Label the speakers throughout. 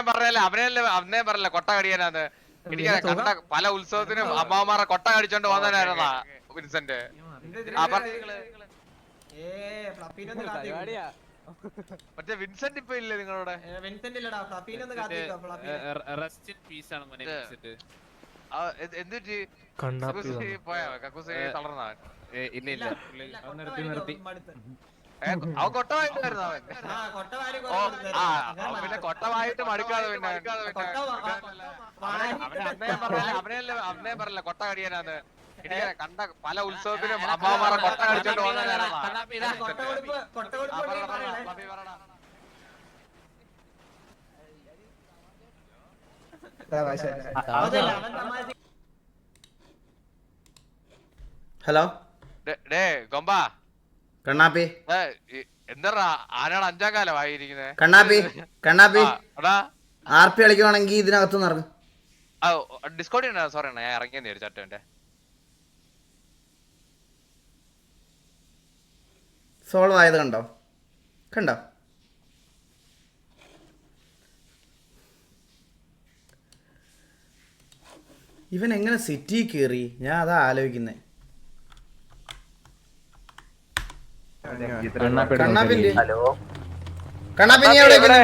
Speaker 1: ഞാൻ പറഞ്ഞല്ലേ അവനല്ലേ അവനെ പറഞ്ഞല്ലേ കൊട്ട കടിയാനാന്ന്. എനിക്ക് കണ്ട പല ഉത്സവത്തിനും അമ്മാമാരെ കൊട്ട കടിച്ചോണ്ട് പോകുന്നവനായിരുന്നാ വിൻസെന്റ്? മറ്റേ വിൻസെന്റ് ഇപ്പൊ ഇല്ലേ നിങ്ങളുടെ കക്കൂസി പോയാ? കക്കൂസ് തളർന്നവൻ
Speaker 2: ഏ, ഇല്ല ഇല്ല.
Speaker 3: നിർത്തി, നിർത്തി.
Speaker 1: അവൻ കൊട്ട വായിട്ടായിരുന്നു അവൻ
Speaker 4: ആ കൊട്ട വാരി
Speaker 1: ഓ ആ അവൻ പിന്നെ. കൊട്ട വായിട്ട് മടുക്കാതെ പിന്നെ അവനെ അന്നേ പറഞ്ഞല്ലേ അവനല്ലേ അവനെ പറഞ്ഞല്ലേ കൊട്ട കടിയാനാന്ന് എനിക്ക് കണ്ട പല ഉത്സവത്തിലും അമ്മാവന്മാരെ കൊട്ട കടിച്ചോണ്ട് ആ. ബാബി
Speaker 5: ഹലോ
Speaker 1: ഡേ- ഡേ ഗൊമ്പ
Speaker 5: കണ്ണാപ്പി.
Speaker 1: എന്താ ആരാണ് അഞ്ചാം കാലം ആയിരിക്കുന്നത്
Speaker 5: കണ്ണാപ്പി കണ്ണാപ്പി. ആർ പി കളിക്കുവാണെങ്കിൽ ഇതിനകത്ത് നടക്കും
Speaker 1: ഡിസ്കൗണ്ട് സോറി അണ്ണാ ഞാൻ ഇറങ്ങിയെന്ന് ഒരു ചട്ടന്റെ
Speaker 5: സോൾവ് ആയത് കണ്ടോ? കണ്ടോ? ഇവൻ എങ്ങനെ സിറ്റി കയറി ഞാൻ അതാ ആലോചിക്കുന്നേ. എവിടെ?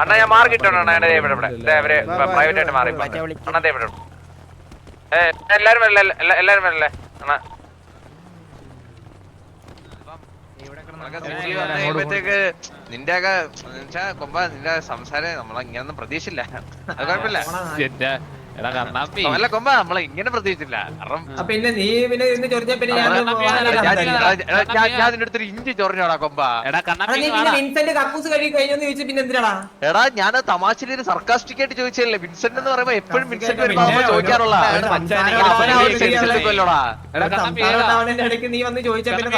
Speaker 1: അണ്ണാ ഞാൻ മാർക്ക് കിട്ടണം അണ്ണാ ഇവിടെ ഇവിടെ. ദേ ഇവർ പ്രൈവറ്റ് ആയിട്ട് മാറി അണ്ണാ ദേ ഇവിടെ. ഏ എല്ലാരും വരല്ലേ? എല്ലാരും വരല്ലേ? അണ്ണാ. നിന്റെ ഒക്കെ കൊമ്പ നിന്റെ സംസാരം നമ്മളങ്ങനെ പ്രതീക്ഷയില്ല അത് കുഴപ്പമില്ല.
Speaker 2: എടാ കണ്ണാപ്പി.
Speaker 1: അല്ല കൊമ്പ നമ്മളെ ഇങ്ങനെ പ്രതീക്ഷിച്ചില്ല. കാരണം
Speaker 4: ആ, പിന്നെ നീ പിന്നെ ഇന്ന് ചൊറിഞ്ഞ പിന്നെ ഞാൻ
Speaker 1: നിന്റെ അടുത്തൊരു ഇഞ്ചി ചൊറിഞ്ഞോടാ കൊമ്പ.
Speaker 2: എടാ.
Speaker 4: വിൻസെന്റ് കക്കൂസ് കഴുകി കഴിഞ്ഞെന്ന് ചോദിച്ചു പിന്നെ എന്തിനാടാ?
Speaker 1: എടാ ഞാൻ തമാശയിൽ സർക്കാസ്റ്റിക് ആയിട്ട് ചോദിച്ചല്ലേ വിൻസെന്റ് എന്ന് പറയുമ്പോ എപ്പോഴും വിൻസെന്റ് വരുമ്പോ
Speaker 4: പിന്നെ
Speaker 1: നമ്മൾ ചോദിക്കാറുള്ള?
Speaker 4: നീ വന്ന് ചോദിച്ച പിന്നെ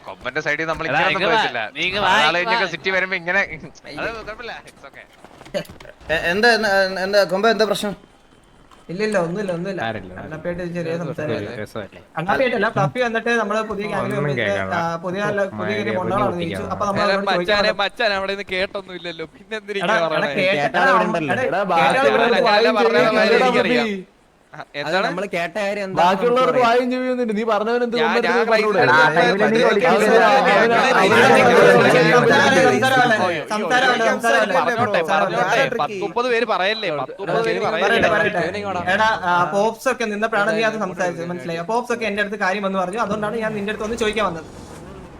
Speaker 1: കൊമ്പന്റെ സൈഡിൽ നമ്മൾ ഇങ്ങനെ സിറ്റി വരുമ്പോ ഇങ്ങനെ അത് കുഴപ്പമില്ല. ഇറ്റ്സ് ഓക്കെ
Speaker 5: എന്താ എന്താ- കൊമ്പ എന്താ പ്രശ്നം?
Speaker 4: ഇല്ലില്ല ഒന്നുമില്ല ഒന്നുമില്ല.
Speaker 3: കാര്യമില്ല.
Speaker 4: ചെറിയ സംസാരം
Speaker 3: രസമല്ലേ
Speaker 4: അല്ല ഫ്ലഫി വന്നിട്ട് നമ്മൾ പുതിയ പുതിയ പുതിയ അപ്പൊ
Speaker 6: കേട്ടൊന്നും ഇല്ലല്ലോ. പിന്നെ
Speaker 4: കേട്ട-
Speaker 6: കാര്യം
Speaker 7: നമ്മൾ കേട്ട എന്താ
Speaker 3: ബാക്കിയുള്ളവർക്ക് വായും ചെവിയൊന്നുമില്ല നീ
Speaker 6: മുപ്പത് പേര് പറയല്ലേ പത്ത് മുപ്പത് പേര്
Speaker 4: പോപ്സ് ഒക്കെ നിന്നപ്പോഴാണ് നീ അത് സംസാരിച്ചത് മനസ്സിലായി പോപ്സ് ഒക്കെ എന്റെ അടുത്ത് കാര്യം എന്ന് പറഞ്ഞു അതുകൊണ്ടാണ് ഞാൻ നിന്റെ അടുത്ത് ഒന്ന് ചോദിക്കാൻ വന്നത്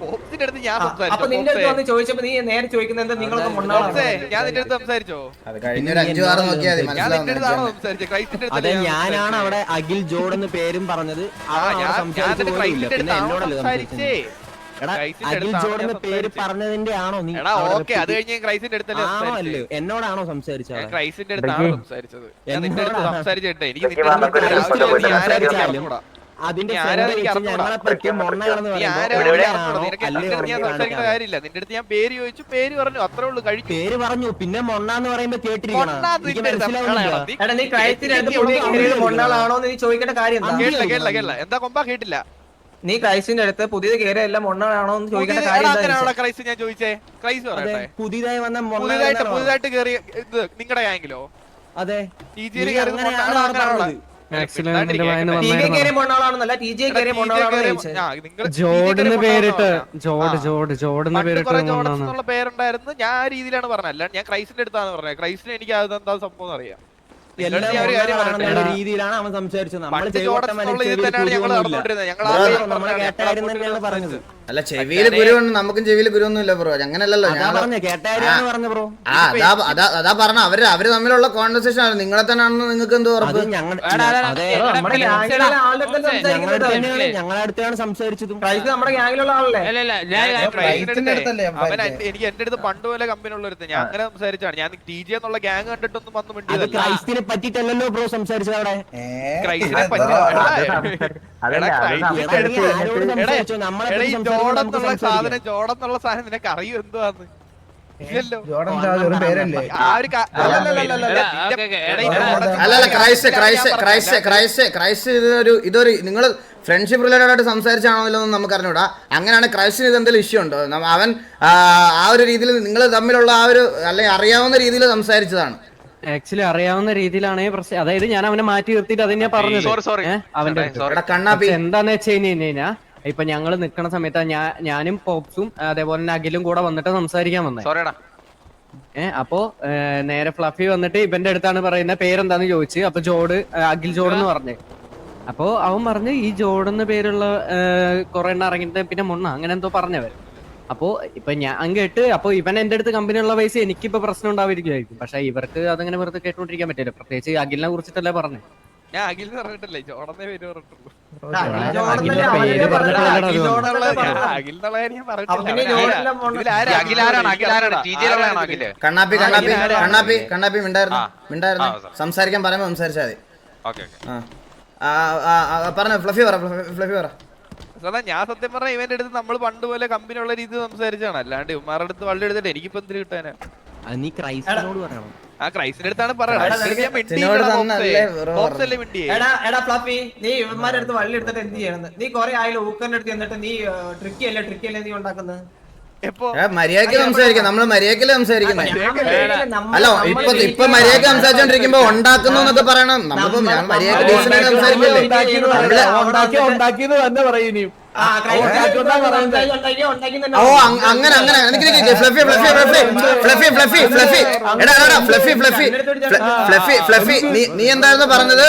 Speaker 6: പോപ്സിന്റെ അടുത്ത് ഞാൻ
Speaker 4: അപ്പൊ നിന്റെ അടുത്ത് വന്ന് ചോദിച്ചപ്പോ നീ നേരെ ചോദിക്കുന്നത് എന്താ നിങ്ങളൊക്കെ മൊണ്ണാളാണ്
Speaker 6: പോപ്സേ ഞാൻ നിന്റെ അടുത്ത് സംസാരിച്ചോ?
Speaker 5: കഴിഞ്ഞ ഒരു അഞ്ചു ആറ് നോക്കിയാൽ മതി
Speaker 6: ഞാൻ നിന്റെ അടുത്താണോ സംസാരിച്ചത് ക്രൈസ്റ്റിന്റെ
Speaker 7: അതെ ഞാനാണ് അവിടെ അഖിൽ ജോഡ് എന്ന് പേരും പറഞ്ഞത്.
Speaker 6: സംസാരിച്ചേ?
Speaker 7: അഖിൽ ജോഡ് എന്ന് പേര്? പറഞ്ഞതിന്റെ ആണോ നീ
Speaker 6: ഓക്കെ അത് കഴിഞ്ഞ് അടുത്തല്ലേ
Speaker 7: ആണോ എന്നോടാണോ സംസാരിച്ചത്
Speaker 6: അടുത്താണ് സംസാരിച്ചത്? ഞാൻ നിന്റെ അടുത്ത്. എനിക്ക് നിന്റെ അടുത്ത്
Speaker 7: അതിന്റെ.
Speaker 6: കാര്യമില്ല നിന്റെ അടുത്ത് ഞാൻ പേര് ചോദിച്ചു പേര് പറഞ്ഞു. അത്രേ ഉള്ളൂ കഴിക്കും.
Speaker 7: പേര് പറഞ്ഞു പിന്നെ
Speaker 4: മൊണ്ണ എന്ന് പറയുമ്പോ കേട്ടിരിക്കണം എന്താ
Speaker 6: കേട്ടില്ല കേട്ടില്ല കേട്ടില്ല എന്താ കൊമ്പാ കേട്ടില്ല?
Speaker 4: നീ ക്രൈസ്റ്റിന്റെ അടുത്ത് പുതിയത് കയറിയ മൊണ്ണാണോ എന്ന് ചോദിക്കേണ്ട കാര്യം?
Speaker 6: ക്രൈസ്റ്റ് ഞാൻ ചോദിച്ചേ?
Speaker 7: ക്രൈസ്
Speaker 6: പറയട്ടെ.
Speaker 7: പുതിയതായി വന്ന മൊണ്ണ
Speaker 6: പുതിയതായിട്ട് പുതിയതായിട്ട് കേറിയ ഇത് നിങ്ങളുടെ ആയെങ്കിലോ
Speaker 7: അതെ.
Speaker 3: ജോഡിന് പേരിട്ട് ജോഡ് ജോഡ് ജോഡിന് പേരിട്ട്
Speaker 6: പേരുണ്ടായിരുന്നു. ഞാൻ ആ രീതിയിലാണ് പറഞ്ഞത്. അല്ലാണ്ട് ഞാൻ ക്രൈസിന്റെ അടുത്താണ് പറഞ്ഞത്. ക്രൈസിന് എനിക്ക് അത് എന്താ സംഭവം അറിയാം.
Speaker 7: രീതിയിലാണ് അവൻ സംസാരിച്ചത്. നമ്മൾ
Speaker 6: ഞങ്ങൾ
Speaker 7: പറഞ്ഞത്.
Speaker 5: അല്ല ചെവിയിൽ ഗുരുവുണ്ട് നമുക്കും ചെവിയിൽ ഗുരുവൊന്നും ഇല്ല ബ്രോ അങ്ങനല്ലല്ലോ.
Speaker 7: അതാ
Speaker 5: ഞാൻ
Speaker 7: പറഞ്ഞ കേട്ട കാര്യമാണ് പറഞ്ഞ ബ്രോ.
Speaker 5: ആ അതാ അതാ അതാ പറഞ്ഞ. അവർ അവർ തമ്മിലുള്ള കോൺവെർസേഷൻ ആണ്. നിങ്ങളെ തന്നെ ആണെന്ന് നിങ്ങൾക്ക് എന്തോ ഉറപ്പ്?
Speaker 7: ഞങ്ങളുടെ അടുത്താണ് സംസാരിച്ചതും.
Speaker 4: നമ്മുടെ ഗ്യാങ്ങിലുള്ള ആളല്ലേ?
Speaker 6: എനിക്ക് എന്റെ അടുത്ത് പണ്ട് പോലെ കമ്പനി ഞാൻ അങ്ങനെ സംസാരിച്ചാണ് ഞാൻ ടി ജി എന്നുള്ള ഗ്യാങ് കണ്ടിട്ടൊന്നും വന്ന്
Speaker 7: അത്
Speaker 6: മിണ്ടിയതല്ല.
Speaker 7: ക്രൈസ്റ്റിനെ പറ്റിട്ടല്ലോ ബ്രോ സംസാരിച്ചത് അവിടെ.
Speaker 6: ക്രൈസ്റ്റിനെ പറ്റി?
Speaker 7: നമ്മളെ ജോടെന്നുള്ള
Speaker 6: സാധനം ജോടെന്നുള്ള സാധനം നിനക്ക് അറിയൂ എന്തുവാന്ന് അല്ലല്ല
Speaker 5: Christ Christ Christ Christ Christ ഇതൊരു ഇതൊരു നിങ്ങൾ ഫ്രണ്ട്ഷിപ്പ് റിലേറ്റഡ് ആയിട്ട് സംസാരിച്ചാണല്ലോ എന്ന് നമുക്ക് അറിഞ്ഞൂടാ അങ്ങനെയാണ് ക്രൈസ്റ്റിന് ഇതെന്തെങ്കിലും ഇഷ്യൂ ഉണ്ടോ? അവൻ ആ ഒരു രീതിയിൽ നിങ്ങൾ തമ്മിലുള്ള ആ ഒരു അല്ലെങ്കിൽ അറിയാവുന്ന രീതിയിൽ സംസാരിച്ചതാണ്.
Speaker 3: ആക്ച്വലി അറിയാവുന്ന രീതിയിലാണ് പ്രശ്നം. അതായത് ഞാൻ അവനെ മാറ്റി നിർത്തിയിട്ട് അത് ഞാൻ പറഞ്ഞത്. അവന്റെ
Speaker 5: കണ്ണാപ്പി.
Speaker 3: എന്താന്ന് വെച്ച് കഴിഞ്ഞു കഴിഞ്ഞാൽ ഇപ്പൊ ഞങ്ങൾ നിക്കണ സമയത്ത് ഞാൻ ഞാനും പോപ്സും അതേപോലെ തന്നെ അഖിലും കൂടെ വന്നിട്ട് സംസാരിക്കാൻ വന്നത്
Speaker 1: സോറിടാ
Speaker 3: ഏഹ് അപ്പോ നേരെ ഫ്ലഫി വന്നിട്ട് ഇവന്റെ അടുത്താണ് പറയുന്ന പേരെന്താന്ന് ചോദിച്ചു അപ്പൊ ജോഡ് അഖിൽ ജോഡ് എന്ന് പറഞ്ഞു. അപ്പോ അവൻ പറഞ്ഞു ഈ ജോഡ് എന്ന പേരുള്ള കുറെ എണ്ണം ഇറങ്ങിയിട്ട് പിന്നെ മുണ്ണ അങ്ങനെ എന്തോ പറഞ്ഞവർ അപ്പോ ഇപ്പൊ ഞാൻ കേട്ട് അപ്പൊ ഇവൻ എന്റെ അടുത്ത് കമ്പനി ഉള്ള പൈസ എനിക്കിപ്പോ പ്രശ്നം ഉണ്ടാവിരിക്കുമായിരിക്കും പക്ഷെ ഇവർക്ക് അതങ്ങനെ വെറുതെ കേട്ടോണ്ടിരിക്കാൻ പറ്റില്ല. പ്രത്യേകിച്ച് അഖിലിനെ കുറിച്ചിട്ടല്ലേ പറഞ്ഞു.
Speaker 6: ഞാൻ അഖിൽ പറഞ്ഞിട്ടില്ലേ ജോണെന്നേ പേര് പറഞ്ഞിട്ടുള്ളൂ.
Speaker 5: കണ്ണാപ്പി കണ്ണാപ്പി കണ്ണാപ്പി കണ്ണാപ്പി മിണ്ടായിരുന്നു. മിണ്ടായിരുന്നു. സംസാരിക്കാൻ പറയുമ്പോ സംസാരിച്ചാൽ മതി. പറഞ്ഞ ഫ്ലഫി പറ ഫ്ലഫി പറ.
Speaker 6: സാധാ ഞാൻ സത്യം പറഞ്ഞ ഇവന്റെ അടുത്ത് നമ്മൾ പണ്ട് പോലെ കമ്പനി ഉള്ള രീതി സംസാരിച്ചാണ് അല്ലാണ്ട് ഇവന്മാരുടെ അടുത്ത് വള്ളി എടുത്തിട്ട് എനിക്കിപ്പോ എന്തിരി കിട്ടാനാ?
Speaker 7: നീ പറയണം
Speaker 6: ആ അടുത്താണ്
Speaker 4: നീ
Speaker 5: മര്യാദയ്ക്ക് സംസാരിക്കാം നമ്മൾ മര്യാദക്കല്ലേ സംസാരിക്കുന്നത് അല്ല ഇപ്പൊ ഇപ്പൊ മര്യാദയ്ക്ക് സംസാരിച്ചോണ്ടിരിക്കുമ്പോ ഉണ്ടാക്കുന്നു എന്നൊക്കെ പറയണം നമ്മളിപ്പോ മര്യാദയ്ക്ക് സംസാരിക്കല്ലേ ഓ അങ്- അങ്ങനെ അങ്ങനെ. Fluffy Fluffy Fluffy Fluffy Fluffy എടാ എടാ ഫ്ലഫി ഫ്ലഫി ഫ്ല- ഫ്ലഫി ഫ്ലഫി നീ നീ എന്തായിരുന്നു പറഞ്ഞത്?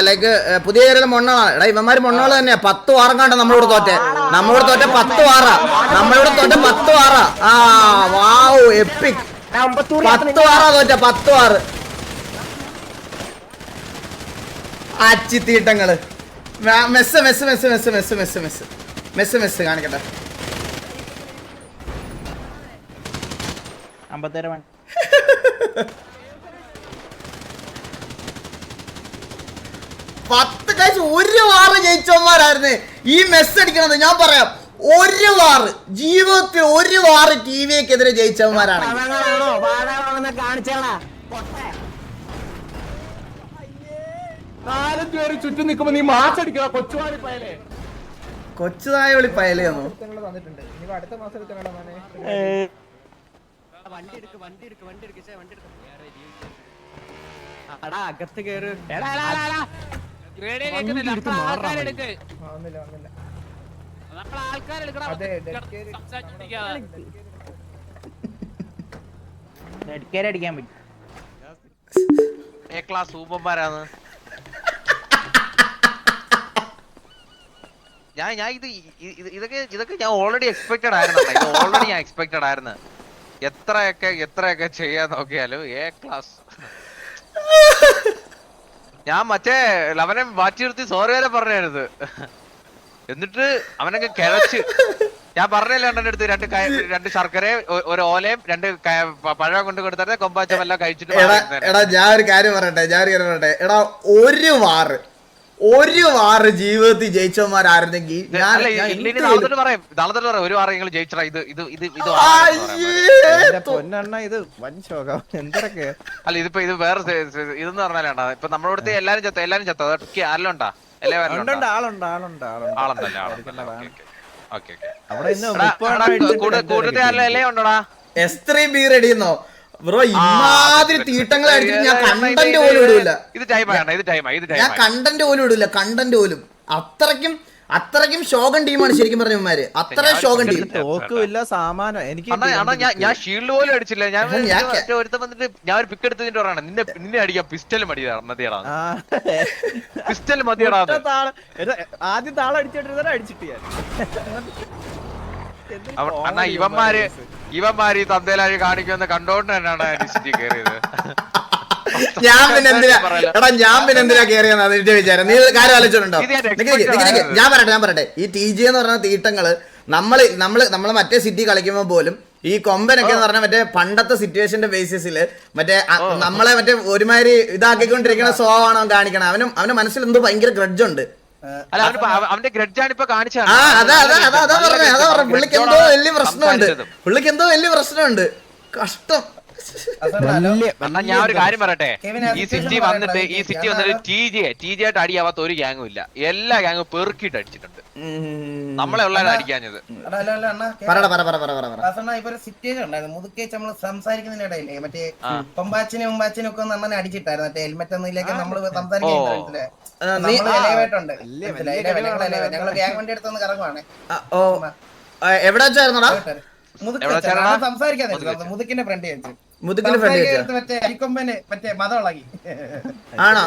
Speaker 5: ലൈക്ക് പുതിയ ഏരിയയിലെ മൊണ്ണകളാണ്. എടാ ഇവന്മാര് മൊണ്ണകൾ തന്നെയാ. പത്ത് വാറം കണ്ട നമ്മളോട് തോറ്റെ? നമ്മളോട് തോറ്റ പത്ത് വാറ നമ്മളോട് തോറ്റ പത്ത് വാറ ആ വാവ് എപ്പിക് പത്ത് വാറാ തോറ്റ പത്ത് വാറ് അച്ചിത്തീട്ടങ്ങൾ mess mess mess mess mess mess mess. Mess mess കാണിക്കട്ടെ. പത്ത് കാശ് ഒരു വാറ് ജയിച്ചവന്മാരായിരുന്നു. ഈ മെസ്സ് അടിക്കണത് ഞാൻ പറയാം. ഒരു വാറ് ജീവിതത്തിൽ ഒരു വാറ് ടി വിക്കെതിരെ ജയിച്ചവന്മാരാണ്.
Speaker 7: കാണിച്ചാടാ. നാലഞ്ചു പേര് ചുറ്റും നിൽക്കുമ്പോ നീ മാസടിക്കുക കൊച്ചുവാളി പയലേ.
Speaker 5: കൊച്ചു തായോളി പയലേ
Speaker 3: തന്നിട്ടുണ്ട്. അടുത്ത മാസം എടുക്കണോ വണ്ടി എടുക്ക് വണ്ടി എടുക്ക് വണ്ടി എടുക്ക് വണ്ടി എടുക്ക്. കേറ്.
Speaker 2: വന്നില്ല
Speaker 7: അടിക്കാൻ പറ്റും.
Speaker 1: എ ക്ലാസ് സൂപ്പർമാരാണ് ഞാൻ ഞാൻ ഇത് ഇതൊക്കെ ഇതൊക്കെ ഞാൻ ഓൾറെഡി എക്സ്പെക്റ്റഡ് ആയിരുന്നു ഇത് ഓൾറെഡി ഞാൻ എക്സ്പെക്ടഡ് ആയിരുന്നു. എത്രയൊക്കെ എത്രയൊക്കെ ചെയ്യാൻ നോക്കിയാലും എ ക്ലാസ് ഞാൻ മറ്റേ അവനെ മാറ്റി നിർത്തി സോറി വരെ പറഞ്ഞത് എന്നിട്ട് അവനൊക്കെ കിഴച്ച്. ഞാൻ പറഞ്ഞില്ല എന്റെ അടുത്ത് രണ്ട് രണ്ട് ശർക്കരയും ഒരു ഓലയും രണ്ട് പഴം കൊണ്ട് കൊടുത്തിട്ട് കൊമ്പാച്ചമെല്ലാം കഴിച്ചിട്ട്
Speaker 5: എടാ ഞാൻ ഒരു കാര്യം പറയട്ടെ ഞാൻ ഒരു കാര്യം പറയട്ടെ. എടാ ഒരു വാറ്. ഒരു വാറ് ജീവിതത്തിൽ ജയിച്ചവന്മാരായിരുന്നെങ്കിൽ
Speaker 1: ഒരു വാറെങ്കിലും ജയിച്ചടാ ഇത് ഇത് ഇത് ഇത്
Speaker 8: പൊന്നെണ്ണ ഇത് വൻ ശോകം. എന്തൊക്കെ?
Speaker 1: അല്ല ഇതിപ്പോ ഇത് വേറെ ഇതെന്ന് പറഞ്ഞാലാണ്ടാ ഇപ്പൊ നമ്മളോടത്തെ എല്ലാരും ചത്ത എല്ലാരും ചത്ത. അതൊക്കെ ആരലുണ്ടാ എല്ലാവരും
Speaker 8: ആളുണ്ട് ആളുണ്ട്
Speaker 1: ആളുണ്ടല്ലേ ആളുണ്ടല്ലേ. കൂടുതൽ ആരല്ലേ ഉണ്ടോടാ
Speaker 5: എസ് ത്രീ ബി റെഡിന്നോ ബ്രോ ഇമാതിരി തീട്ടങ്ങൾ അടിച്ചിട്ട് ഞാൻ കണ്ടന്റ് പോലും ഇടൂല.
Speaker 1: ഇത് ടൈം ആകണ്ട ഇത് ടൈം ഇത്
Speaker 5: ഞാൻ കണ്ടന്റ് പോലും ഇടൂല കണ്ടന്റ് പോലും. അത്രയ്ക്കും അത്രയ്ക്കും ഷോഗൻ ടീമാണ് ശരിക്കും പറഞ്ഞമാര് അത്ര ഷോഗൻ ടീം
Speaker 8: തോക്കുമില്ല സാമാനം. എനിക്ക്
Speaker 1: ഞാൻ ഷീൽഡ് പോലും അടിച്ചില്ല. ഞാൻ ഒരുത്തൻ വന്നിട്ട് ഞാൻ ഒരു പിക്ക് എടുത്തതിന്റെ പറയണം നിന്നെ നിന്നെ അടിക്കാം പിസ്റ്റൽ മതിയാ മതിയടാ. പിസ്റ്റൽ മതിയടാ.
Speaker 8: ആദ്യം താളം അടിച്ചിട്ട് അടിച്ചിട്ട് ഞാൻ.
Speaker 1: അണ്ണാ ഇവന്മാര്
Speaker 8: ഇവന്മാര്
Speaker 1: ഈ തന്തേലാഴി കാണിക്കുമെന്ന് കണ്ടോണ്ട് തന്നെയാണ് ഡിസിറ്റി കയറിയത്
Speaker 5: ഞാൻ പിന്നെ എന്തിനാ എടാ ഞാൻ പിന്നെ എന്തിനാ കേറിയെന്നാ നിന്റെ വിചാരം. നീ കാര്യം ആലോചിച്ചിട്ടുണ്ടോ
Speaker 1: ഞാൻ
Speaker 5: പറയട്ടെ ഞാൻ പറയട്ടെ. ഈ ടി ജി എന്ന് പറഞ്ഞ തീട്ടങ്ങൾ നമ്മൾ നമ്മൾ നമ്മൾ മറ്റേ സിറ്റി കളിക്കുമ്പോ പോലും ഈ കൊമ്പനൊക്കെ എന്ന് പറഞ്ഞാൽ മറ്റേ പണ്ടത്തെ സിറ്റുവേഷന്റെ ബേസിസിൽ മറ്റേ നമ്മളെ മറ്റേ ഒരുമാതിരി ഇതാക്കിക്കൊണ്ടിരിക്കുന്ന സ്വഭാവമാണ് കാണിക്കണം? അവനും അവന്റെ മനസ്സിൽ എന്തോ ഭയങ്കര ഗ്രഡ്ജുണ്ട്
Speaker 1: അല്ല അവന് അവ- അവന്റെ ഗ്രഡ്ജാണ് ഇപ്പൊ കാണിച്ചത്.
Speaker 5: ആ അതാ അതാ അതാ അതാ പറഞ്ഞേ അതാ പറഞ്ഞേ. പുള്ളിക്ക് എന്തോ വലിയ പ്രശ്നമുണ്ട്. പുള്ളിക്ക് എന്തോ വലിയ പ്രശ്നമുണ്ട്. കഷ്ടം.
Speaker 1: എന്നാ ഞാൻ ഒരു കാര്യം പറയട്ടെ? ഈ സിറ്റി വന്നിട്ട് ഈ സിറ്റി വന്നിട്ട് ടി ജെ ടി ജെ ആയിട്ട് അടിയാവാത്ത ഒരു ഗ്യാങ്ങും ഇല്ല. എല്ലാ ഗ്യാങ്ങും പെറുക്കിട്ട് അടിച്ചിട്ടുണ്ട്. നമ്മളെ ഉള്ള അടിക്കാഞ്ഞത്.
Speaker 4: മുതുക്കേച്ച് നമ്മൾ സംസാരിക്കുന്നതിനിടയില്ലേ മറ്റേ പമ്പാച്ചിനെ ഉമ്പാച്ചിനും ഒക്കെ ഒന്ന് അണ്ണനെ അടിച്ചിട്ടായിരുന്നു. മറ്റേ ഹെൽമെറ്റ് ഒന്നും ഇല്ലെങ്കിൽ നമ്മൾ സംസാരിക്കാൻ
Speaker 5: ഓ. എവിടെ വെച്ചായിരുന്നടാ.
Speaker 4: മുതുക്കിന്റെ ഫ്രണ്ട് വെച്ച്
Speaker 5: ഫ്രണ്ട് ആണോ?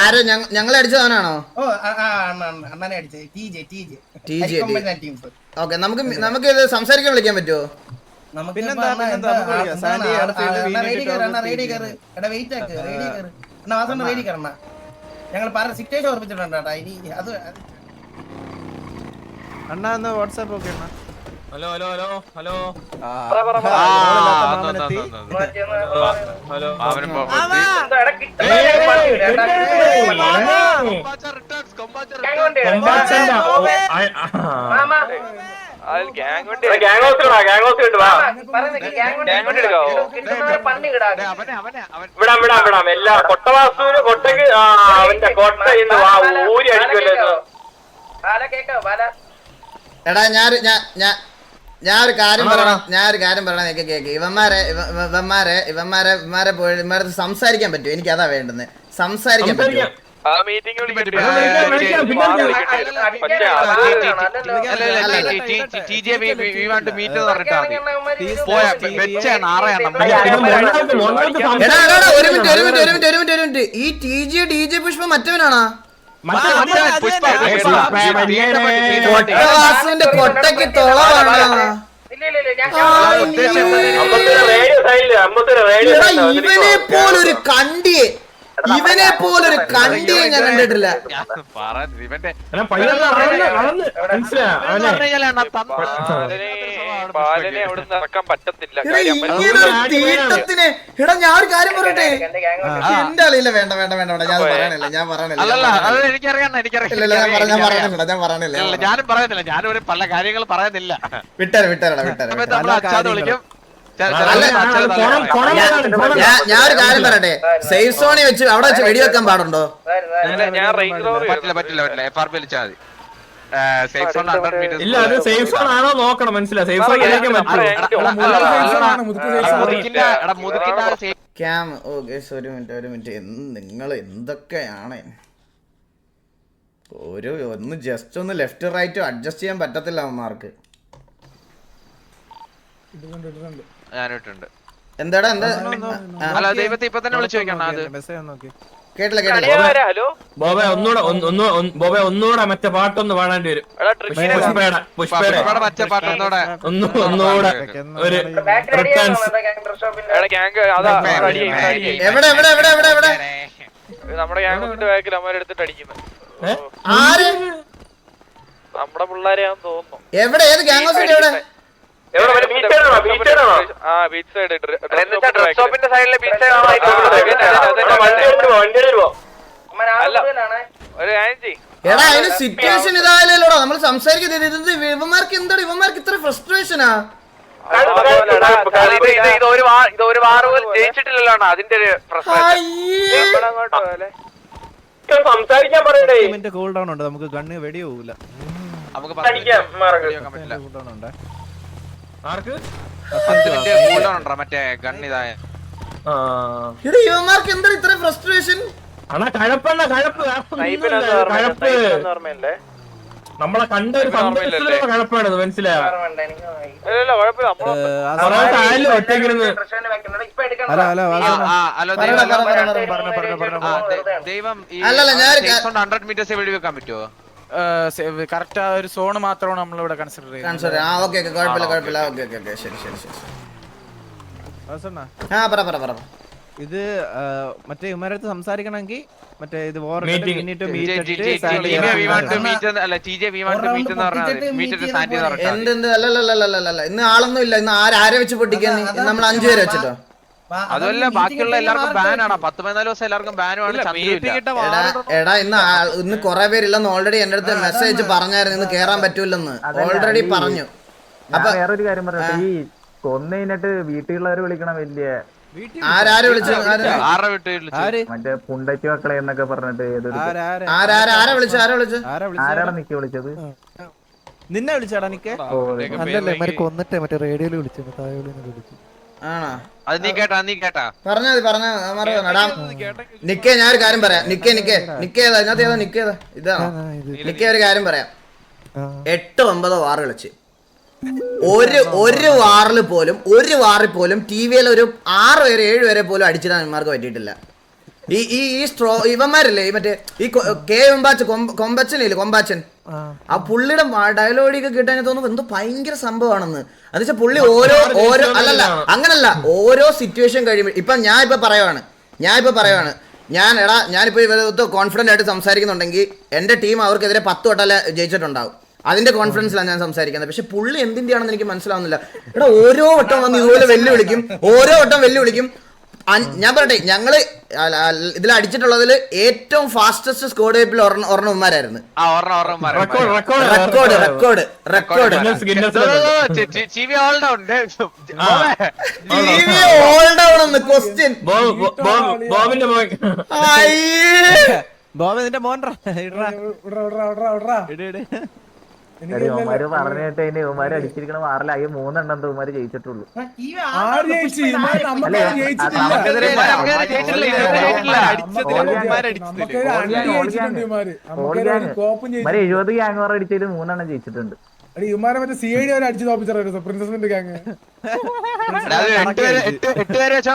Speaker 5: ആരോ ഞങ്ങ- ഞങ്ങളെ
Speaker 4: അടിച്ചതാണോ
Speaker 5: ഓക്കെ നമുക്ക് നമുക്ക് ഇത് സംസാരിക്കാൻ വിളിക്കാൻ പറ്റുമോ
Speaker 4: നമുക്ക് ഞങ്ങൾ പറഞ്ഞ സിറ്റുവേഷൻ ഓർപ്പിച്ചിട്ടുണ്ട് കേട്ടാ ഇനി അത്
Speaker 8: അണ്ണാ ഒന്ന് വാട്സാപ്പ് ഒക്കെ അണ്ണാ
Speaker 1: ഹലോ ഹലോ ഹലോ ഹലോ വന്നു. അവനും
Speaker 9: വിടാം വിടാം വിടാം. എല്ലാ കൊട്ടവാസൂര് കൊട്ടക്ക് അവന്റെ കൊട്ട ഇന്ന് വാ ഊരി അടിക്കുമല്ലോ
Speaker 5: എടാ ഞാൻ ഞാൻ ഞാൻ ഞാൻ ഒരു കാര്യം പറയണം. ഞാൻ ഒരു കാര്യം പറയണം എനിക്ക് കേക്ക്. ഇവന്മാരെ ഇവ- ഇവ- ഇവന്മാരെ ഇവന്മാരെ ഇവന്മാരെ പോയി ഇവന്മാരെ സംസാരിക്കാൻ പറ്റുമോ? എനിക്ക് അതാ വേണ്ടുന്നത്. സംസാരിക്കാൻ പറ്റുമോ?
Speaker 10: ആ മീറ്റിംഗ്
Speaker 5: ഒരു മിനിറ്റ് ഒരു മിനിറ്റ് ഒരു മിനിറ്റ് ഒരു മിനിറ്റ് ഒരു മിനിറ്റ് ഈ T G D J Pushpa മറ്റവനാണോ
Speaker 11: മറ്റേ
Speaker 1: മറ്റേ
Speaker 11: മറ്റേ
Speaker 1: പുഷ്പ,
Speaker 11: അത്
Speaker 1: പുഷ്പ,
Speaker 11: തന്നെ.
Speaker 1: പുഷ്പ, തീറ്റ പട്ടി, തീറ്റ പട്ടി.
Speaker 5: കൊട്ടവാസുവിന്റെ കൊട്ടക്ക് തൊളവാണോ ഇവനെ പോലൊരു കണ്ടിയെ ഇവനെ പോലൊരു കണ്ടിയെ ഞാൻ കണ്ടിട്ടില്ല. ഒരു തീട്ടത്തിന്. എടാ ഞാൻ ഒരു കാര്യം പറയട്ടെ? എന്റെ ആളില്ല വേണ്ട വേണ്ട വേണ്ട വേണ്ട. ഞാൻ പറയണില്ല ഞാൻ പറയണില്ല
Speaker 1: എനിക്കറിയാം
Speaker 5: ഞാൻ പറ- ഞാൻ പറയണില്ല ഞാൻ പറയണില്ല
Speaker 1: ഞാനും പറയുന്നില്ല ഞാനും പല കാര്യങ്ങൾ പറയുന്നില്ല.
Speaker 5: വിട്ടാരോ വിട്ടേരടാ വിട്ടാരോ
Speaker 1: വിളിക്കും.
Speaker 5: ഞാൻ- ഒരു കാര്യം പറയട്ടെ. സേഫ് സോണി വെച്ച് അവിടെ വെച്ച് വെടിവെക്കാൻ പാടുണ്ടോ?
Speaker 10: ഞാൻ
Speaker 1: പറ്റില്ല പറ്റില്ല പറ്റില്ല. എഫ് ആർ പി വിളിച്ചാൽ മതി.
Speaker 11: ഇല്ല അത് സേഫ് സോൺ ആണോ നോക്കണം മനസ്സിലായി? Safe zone
Speaker 5: come on guys ഒരു മിനിറ്റ് ഒരു മിനിറ്റ് നിങ്ങൾ എന്തൊക്കെയാണ്? ഒരു ഒന്ന് ജസ്റ്റ് ഒന്ന് ലെഫ്റ്റ് റൈറ്റ് അഡ്ജസ്റ്റ് ചെയ്യാൻ പറ്റത്തില്ല അവന്മാർക്ക്.
Speaker 1: ഞാനിട്ടുണ്ട്
Speaker 5: എന്താടാ എന്താ?
Speaker 1: അല്ല ദൈവത്തെ ഇപ്പൊ തന്നെ വിളിച്ചു വെക്കണം അത്
Speaker 5: കേട്ടില്ല കേട്ടില്ല.
Speaker 11: ബോബെ ഒന്നുകൂടെ ബോബെ ഒന്നുകൂടെ മറ്റേ പാട്ടൊന്ന് പാടേണ്ടി വരും. പുഷ്പയുടെ പുഷ്പയുടെ
Speaker 1: മറ്റേ പാട്ടൊന്നോടെ.
Speaker 11: ഒന്ന് ഒന്നുകൂടെ ഒരു.
Speaker 5: എവിടെ എവിടെ എവിടെ എവിടെ എവിടെ?
Speaker 10: നമ്മുടെ ഗ്യാങ്ങിന്റെ ബാക്കിൽ അടിക്കുന്നത് നമ്മുടെ പിള്ളേരെയാന്ന് തോന്നുന്നു.
Speaker 5: എവിടെ? ഏത് ഗ്യാങ് ഹൗസിന്റെ എവിടെ? എടാ അതിന് സിറ്റുവേഷൻ ഇതായാലോടാ നമ്മൾ സംസാരിക്കുന്നത് ഇത് ഇവന്മാർക്ക് എന്താണ് ഇവന്മാർക്ക് ഇത്ര ഫ്രസ്ട്രേഷനാ
Speaker 1: ഇത് ഒരു വാ- ഇത് ഒരു വാറ് പോലും ജയിച്ചിട്ടില്ലല്ലോ അതിന്റെ ഒരു പ്രശ്നം
Speaker 9: സംസാരിക്കാൻ പറയണ്ടേ
Speaker 8: ഗോൾഡ് ആണ് ഡൗൺ ഉണ്ട്. നമുക്ക് കണ്ണ് വെടി പോകില്ല
Speaker 1: നമുക്ക്
Speaker 11: ആർക്ക്
Speaker 1: മറ്റേ ഗൺ ഇതായ
Speaker 5: ഇവന്മാർക്ക് എന്താണ് ഇത്ര ഫ്രസ്ട്രേഷൻ
Speaker 11: കഴപ്പണ്ണ കഴപ്പ് നമ്മളെ കണ്ട ഒരു സന്തോഷത്തിലുള്ള മനസ്സിലായോ
Speaker 1: ദൈവം ഹൺഡ്രഡ് മീറ്റേഴ്സ് വെടിവെക്കാൻ പറ്റുമോ
Speaker 12: കറക്റ്റ് ആ ഒരു സോൺ മാത്രമാണ് നമ്മൾ ഇവിടെ കൺസിഡർ ചെയ്യുന്നത്
Speaker 5: ആ ഓക്കെ ഓക്കെ കുഴപ്പമില്ല കുഴപ്പമില്ല. ഓക്കെ ഓക്കെ ഓക്കെ ശരി ശരി ശരി ആ പറ പറ പറ.
Speaker 8: ഇത് മറ്റേ ഇമാരടുത്ത് സംസാരിക്കണമെങ്കിൽ മറ്റേ ഇത് വോർ
Speaker 11: Meeting.
Speaker 8: പിന്നിട്ട്
Speaker 1: TJ,
Speaker 8: meet
Speaker 1: TJ, TJ, we want to meet എന്ന് അല്ല T J we want meet എന്ന് പറഞ്ഞാൽ മീറ്റ് സാൻഡ് എന്ന് പറഞ്ഞാൽ
Speaker 5: എന്ത് എന്ത് അല്ലല്ലല്ലല്ലല്ല ഇന്ന് ആളൊന്നും ഇല്ല ഇന്ന് ആര് ആരെ വെച്ച് പൊട്ടിക്കാൻ നമ്മൾ അഞ്ചു പേരെ വെച്ചിട്ടോ?
Speaker 1: അതുമല്ല ബാക്കിയുള്ള എല്ലാവർക്കും ബാനാണ് പത്ത് പതിനാല് ദിവസം എല്ലാവർക്കും ബാനുമാണ്
Speaker 5: എടാ ഇന്ന് ഇന്ന് കൊറേ പേരില്ലെന്ന് ഓൾറെഡി എന്റെ അടുത്ത് മെസ്സേജ് പറഞ്ഞായിരുന്നു. ഇന്ന് കേറാൻ പറ്റൂലെന്ന് ഓൾറെഡി പറഞ്ഞു. അപ്പൊ
Speaker 13: വേറൊരു കാര്യം പറഞ്ഞു ഈ കൊന്നു കഴിഞ്ഞിട്ട് വീട്ടിലുള്ളവര് വിളിക്കണ വലിയ.
Speaker 5: ആരാര് വിളിച്ചു
Speaker 13: മറ്റേ പുണ്ടച്ചി മക്കളെ എന്നൊക്കെ പറഞ്ഞിട്ട് ഏതൊരു
Speaker 8: ആരാ
Speaker 5: ആരാ? ആരാ വിളിച്ചു? ആരാ വിളിച്ചു?
Speaker 8: ആരാ
Speaker 13: ആരാണ്
Speaker 8: വിളിച്ചത്
Speaker 13: നിക്ക് വിളിച്ചത്?
Speaker 8: നിന്നെ വിളിച്ചാടാ നിക്ക്?
Speaker 6: കൊന്നിട്ടേ മറ്റേ റേഡിയോയിൽ വിളിച്ചു.
Speaker 5: ആണോ?
Speaker 1: അത് നീ കേട്ടാ നീ കേട്ടാ.
Speaker 5: പറഞ്ഞാ മതി പറഞ്ഞാ എടാ നിക്കേ ഞാൻ ഒരു കാര്യം പറയാം. നിക്കേ നിക്കേ നിക്കേ ഏതാ? ഇതിനകത്ത് ഏതാ? നിക്കേ ഇതാണോ? നിക്കേ ഒരു കാര്യം പറയാം. എട്ട് ഒമ്പതോ വാറ് കളിച്ച്. ഒരു ഒരു വാറിൽ പോലും ഒരു വാറിൽ പോലും ടി വിയിൽ ഒരു ആറ് വരെ ഏഴ് വരെ പോലും അടിച്ചിടാൻ ഇന്മാർക്ക് പറ്റിയിട്ടില്ല. ഈ ഈ ഈ സ്ട്രോ ഇവന്മാരല്ലേ? ഈ മറ്റേ ഈ കൊ- കെ കൊമ്പാച്ചൻ കൊമ്പച്ചനില്ലേ കൊമ്പാച്ചൻ. ആ പുള്ളിയുടെ ഡയലോഗിയൊക്കെ കിട്ടാൻ തോന്നുന്നു എന്തോ ഭയങ്കര സംഭവമാണെന്ന്. എന്നുവെച്ചാൽ പുള്ളി ഓരോ ഓരോ അല്ലല്ല അങ്ങനല്ല. ഓരോ സിറ്റുവേഷൻ കഴിയുമ്പോൾ ഇപ്പൊ ഞാൻ ഇപ്പൊ പറയുവാണ്. ഞാൻ ഇപ്പൊ പറയുവാണ്. ഞാൻ എടാ ഞാനിപ്പോ ഇവരത്ത് കോൺഫിഡന്റ് ആയിട്ട് സംസാരിക്കുന്നുണ്ടെങ്കിൽ എന്റെ ടീം അവർക്കെതിരെ പത്ത് വട്ടല്ല ജയിച്ചിട്ടുണ്ടാവും. അതിന്റെ കോൺഫിഡൻസിലാണ് ഞാൻ സംസാരിക്കുന്നത്. പക്ഷെ പുള്ളി എന്തിന്റെയാണെന്ന് എനിക്ക് മനസ്സിലാവുന്നില്ല. എടാ ഓരോ വട്ടം വന്ന് ഇതുപോലെ വെല്ലുവിളിക്കും. ഓരോ വട്ടം വെല്ലുവിളിക്കും. ഞാൻ പറയട്ടെ ഞങ്ങൾ ഇതിൽ അടിച്ചിട്ടുള്ളതിൽ ഏറ്റവും ഫാസ്റ്റസ്റ്റ് സ്കോർ ടൈപ്പിൽ ഒരെണ്ണം ഉമ്മാരായിരുന്നു.
Speaker 7: റെക്കോർഡ് റെക്കോർഡ്
Speaker 5: റെക്കോർഡ് ഒന്ന് ക്വസ്റ്റ്യൻ
Speaker 7: ബോബിന്റെ മോൻ.
Speaker 13: ഉമാര് പറഞ്ഞിട്ട് അതിന് ഉമാര് അടിച്ചിരിക്കണ ആയി മൂന്നെണ്ണം എന്താ ഉമാര് ജയിച്ചിട്ടുള്ളൂ. എഴുപത് ഗ്യാങ് വാർ അടിച്ചതിൽ മൂന്നെണ്ണം ജയിച്ചിട്ടുണ്ട്.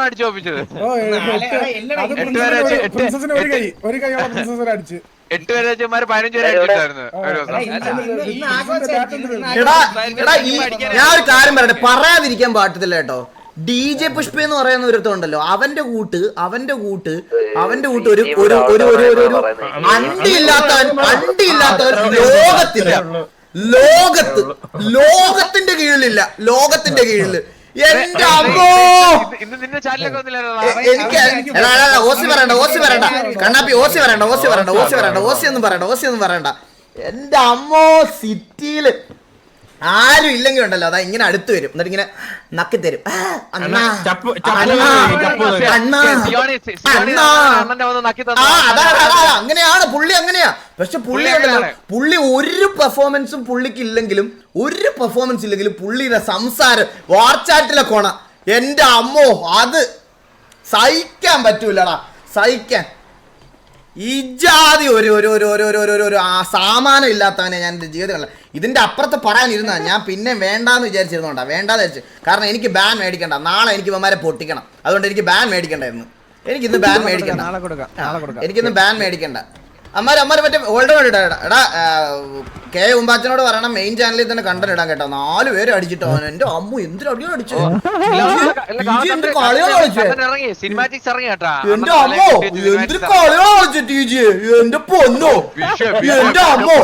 Speaker 1: അടിച്ചത് ഓഫീസർ
Speaker 14: ഓ ഒരു കൈ ഒരു അടിച്ച്.
Speaker 1: എട്ട് പേര് അച്ഛന്മാര് പതിനഞ്ച് പേര് അടിച്ചിട്ടായിരുന്നു ഒരു
Speaker 5: എടാ എടാ ഈ ഞാൻ ഒരു കാര്യം പറയട്ടെ പറയാതിരിക്കാൻ പാട്ടത്തില്ല കേട്ടോ ഡി ജെ പുഷ്പ എന്ന് പറയുന്ന ഒരുത്തുണ്ടല്ലോ അവന്റെ കൂട്ട് അവന്റെ കൂട്ട് അവന്റെ കൂട്ട് ഒരു ഒരു ഒരു ഒരു ഒരു ഒരു അണ്ടിയില്ലാത്തവൻ ഒരു ലോകത്തില്ല ലോകത്ത് ലോകത്തിന്റെ കീഴിലില്ല ലോകത്തിന്റെ കീഴിൽ എന്റെ അമ്മോ!
Speaker 1: ഇന്ന് നിന്റെ ചാനലൊക്കെ
Speaker 5: എനിക്ക് ഓസി പറയണ്ട ഓസി പറയണ്ട കണ്ണാപ്പി ഓസി പറയണ്ട ഓസി പറയണ്ട ഓസി പറയണ്ട. ഓസി ഒന്നും പറയണ്ട ഓസി ഒന്നും പറയണ്ട. എന്റെ അമ്മോ സിറ്റിയിൽ ആരും ഇല്ലെങ്കിൽ ഉണ്ടല്ലോ. അതാ ഇങ്ങനെ അടുത്ത് വരും. എന്നിട്ട് ഇങ്ങനെ നക്കി തരും. അണ്ണാ അണ്ണാ അങ്ങനെയാണ്. പുള്ളി അങ്ങനെയാ. പക്ഷെ പുള്ളി
Speaker 1: പുള്ളി
Speaker 5: ഉണ്ടല്ലോ പുള്ളി ഒരു പെർഫോമൻസും പുള്ളിക്ക് ഇല്ലെങ്കിലും ഒരു പെർഫോമൻസ് ഇല്ലെങ്കിലും പുള്ളിയുടെ സംസാരം വാർച്ചാറ്റിലെ കോണ. എന്റെ അമ്മോ അത് സഹിക്കാൻ പറ്റൂലടാ. സഹിക്കാൻ. ഈ ജാതി ഒരു ഒരു ഒരു ഒരു ഒരു ഒരു ഒരു സാമാനം ഇല്ലാത്തവനെ ഞാൻ എന്റെ ജീവിതത്തിൽ ഇതിന്റെ അപ്പുറത്ത് പറയാനിരുന്ന ഞാൻ പിന്നെ വേണ്ടാന്ന് വിചാരിച്ചിരുന്നോണ്ടാ. വേണ്ടാന്ന് വിചാരിച്ചു. കാരണം എനിക്ക് ബാൻ മേടിക്കണ്ട. നാളെ എനിക്ക് ഇവന്മാരെ പൊട്ടിക്കണം. അതുകൊണ്ട് എനിക്ക് ബാൻ മേടിക്കണ്ടായിരുന്നു എനിക്കിന്ന് ബാൻ മേടിക്കണ്ട. എനിക്കിന്ന് ബാൻ മേടിക്കണ്ട. അമ്മാര് അമ്മാര് മറ്റേ ഓൾഡ് കണ്ടിട്ടാ എടാ കെ ഉമ്പാച്ചനോട് പറയണം മെയിൻ ചാനലിൽ തന്നെ കണ്ടന്റ് ഇടാൻ കേട്ടോ. നാല് പേര് അടിച്ചിട്ടോ അവൻ എന്റെ അമ്മു എന്തിനു അടിയോ അടിച്ചു? എന്ത് കളിയാണ് കളിച്ചേ?
Speaker 1: ഇറങ്ങി സിനിമാറ്റിക്സ് ഇറങ്ങി കേട്ടാ.
Speaker 5: എന്റെ അമ്മോ എന്തൊരു കളിയോ കളിച്ചു ടി ജി എന്റെ പൊന്നോ? എന്റെ അമ്മോ?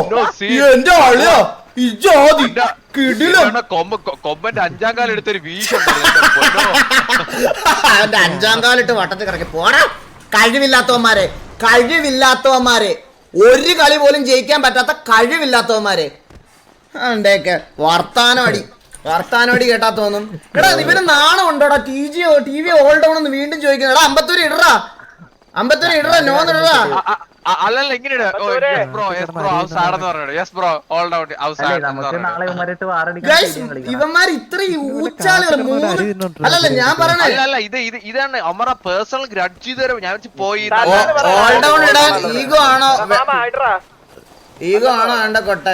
Speaker 5: എന്റെ അളിയോ? ഇജാതി
Speaker 1: അഞ്ചാം കാലം എടുത്തൊരു വീശം
Speaker 5: അവന്റെ അഞ്ചാം കാലിട്ട് വട്ടത്തിൽ കിടക്കി പോടാ. കഴിവില്ലാത്തവന്മാരെ. കഴിവില്ലാത്തവന്മാരെ. ഒരു കളി പോലും ജയിക്കാൻ പറ്റാത്ത കഴിവില്ലാത്തവന്മാരെ. ഉണ്ടേക്ക് വർത്താനം അടി വർത്താനം കേട്ടാ തോന്നും. എടാ ഇവന് നാണം ഉണ്ടോടാ? T G T V all down വീണ്ടും ചോദിക്കുന്നു. എടാ അമ്പത്തൂര് ഇടറാ. അമ്പത്തൂര് ഇടറാ നോന്നിടറാ
Speaker 1: അല്ലല്ല ബ്രോ യെസ് ബ്രോ ഹൗസ് ആടെന്ന് പറഞ്ഞു yes bro all out house
Speaker 5: ഇവന്മാർ മൂന്ന് അല്ലല്ല ഞാൻ പറയണേ
Speaker 1: അല്ല അല്ല ഇത് ഇത് ഇതാണ് അമ്മറ പേഴ്സണൽ ഗ്രഡ്ജ് ചെയ്ത് ഞാൻ വെച്ച് പോയി.
Speaker 5: ഓൾ ഡൗൺ ഇടാൻ ഈഗോ ആണോ? ഈഗോ ആണോ വേണ്ട കൊട്ട.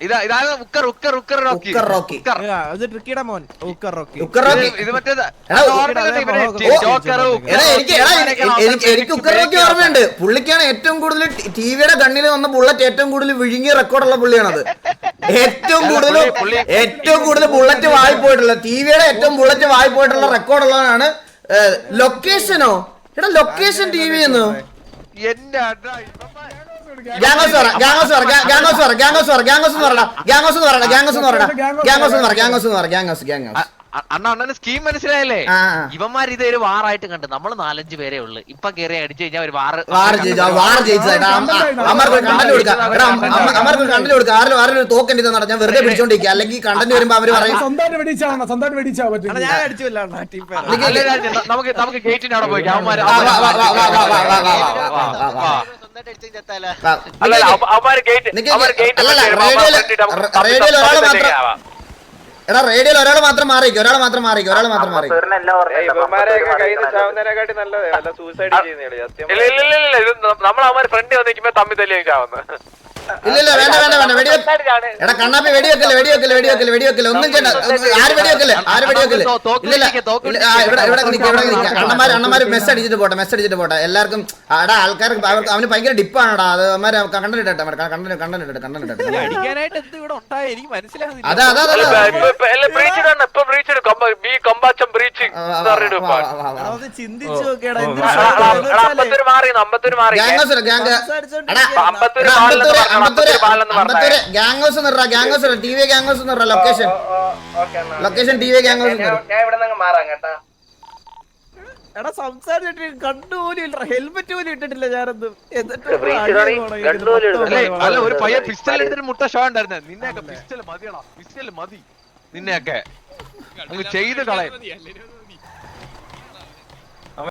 Speaker 1: ഇതാ ഇതാണ് ഉക്കർ ഉക്കർ ഉക്കർ റോക്കി.
Speaker 5: ഉക്കർ റോക്കി.
Speaker 1: ഉക്കർ.
Speaker 8: ട്രിക്കിയുടെ മോൻ. റോക്കി.
Speaker 5: ഉക്കർ റോക്കി.
Speaker 1: ഇത് ഇത് മറ്റേത്?
Speaker 5: എടാ,
Speaker 1: ഓർമ്മയില്ലേ ഇവരെ?
Speaker 8: ഓ,
Speaker 1: ജോക്കർ, ഉക്കർ,
Speaker 5: എടാ എനിക്ക് എടാ എനിക്ക് എനിക്ക് എനിക്ക് ഉക്കറിനൊക്കെ ഓർമ്മയുണ്ട്. പുള്ളിക്കാണ് ഏറ്റവും കൂടുതൽ ടിവിയുടെ കണ്ണിൽ വന്ന ബുള്ളറ്റ് ഏറ്റവും കൂടുതൽ വിഴുങ്ങിയ റെക്കോർഡുള്ള പുള്ളിയാണത്. ഏറ്റവും കൂടുതൽ
Speaker 1: പുള്ളി- പുള്ളി-
Speaker 5: ഏറ്റവും കൂടുതൽ ബുള്ളറ്റ് വായി പോയിട്ടുള്ള ടിവിയുടെ ഏറ്റവും ബുള്ളറ്റ് വായി പോയിട്ടുള്ള റെക്കോർഡുള്ളതാണ് ലൊക്കേഷനോ? എടാ ലൊക്കേഷൻ ടി വി എന്നോ.
Speaker 1: എന്റെ അടാ, ഇവന്മാർ-
Speaker 5: ഗ്യാങ്സ് എന്ന് എന്ന് എന്ന് എന്ന് എന്ന്
Speaker 1: സ്കീം മനസ്സിലായല്ലേ? ഇവന്മാർ ഇത് ഒരു വാറായിട്ട് കണ്ട് നമ്മൾ നാലഞ്ച് പേരെ ഉള്ളു. ഇപ്പൊ കേറി അടിച്ചു കഴിഞ്ഞാൽ ഒരു വാറ്
Speaker 5: വാറ് ഒരു വെറുതെ പിടിച്ചോണ്ടിരിക്കുക അല്ലെങ്കിൽ കണ്ടന്റ് വരുമ്പോ അവർ പറയും
Speaker 1: നമുക്ക് നമുക്ക് ഗേറ്റിന്റെ അവിടെ പോയി
Speaker 5: റേഡിയോയിൽ ഒരാൾ മാത്രം എടാ റേഡിയോയിൽ ഒരാൾ മാത്രം മാറിക്കും ഒരാൾ മാത്രം മാറിക്കും ഒരാൾ മാത്രം
Speaker 13: മാറി നമ്മൾ അവന്മാർ ഫ്രണ്ട് വന്നിരിക്കുമ്പോ തമ്മിൽ തല്ലിയൊക്കെ ആവുന്നു
Speaker 5: ഇല്ല വേണ്ട വേണ്ട വേണ്ട വെടി എടാ കണ്ണാപ്പി വെടി വെക്കല്ലേ വെടി വെക്കല്ലേ വെടി വെക്കല്ലേ വെടി വെക്കല്ലേ ഒന്നും ചെയ്യണ്ട. ആര് വെടി വെക്കല്ലേ? ആര് വെടി വെക്കല്ലേ? ഇല്ല ഇവിടെ ഇവിടെ നിൽക്കുക ഇവിടെ നിൽക്കുക അണ്ണന്മാർ അണ്ണന്മാർ മെസ്സ് അടിച്ചിട്ട് പോട്ടെ മെസ്സ് അടിച്ചിട്ട് പോട്ടെ എല്ലാവർക്കും അടാ ആൾക്കാർക്ക് അവർക്ക് അവന് ഭയങ്കര ഡിപ്പാണോടാ. അത് അവന്മാർ കണ്ടനിട്ടെ കണ്ടന്റ്
Speaker 6: കണ്ടനിട്ടെ കണ്ടനിട്ടെ
Speaker 5: അതാ അതാ
Speaker 8: ചിന്തിച്ചു നോക്കിയാടാ
Speaker 13: അമ്പത്തൊരു മാറി അമ്പത്തൊരു മാറി. അമ്പത്തൊരു
Speaker 5: ഗ്യാങ് ഹൗസ് നിറ gang house T V gang house നിറ location location T V
Speaker 4: gang house
Speaker 8: എടാ സംസാരിച്ചിട്ട് കണ്ണു പോലും ഇല്ല. ഹെൽമെറ്റ് പോലും ഇട്ടിട്ടില്ല ഞാനൊന്നും.
Speaker 1: അല്ല ഒരു പയ്യൻ പിസ്റ്റൽ എടുത്തിട്ട് മുട്ട ഷോ ഉണ്ടായിരുന്നെ. നിന്നെയൊക്കെ പിസ്റ്റൽ മതിയടാ. പിസ്റ്റൽ മതി. നിന്നെയൊക്കെ. ചെയ്ത് കളയും.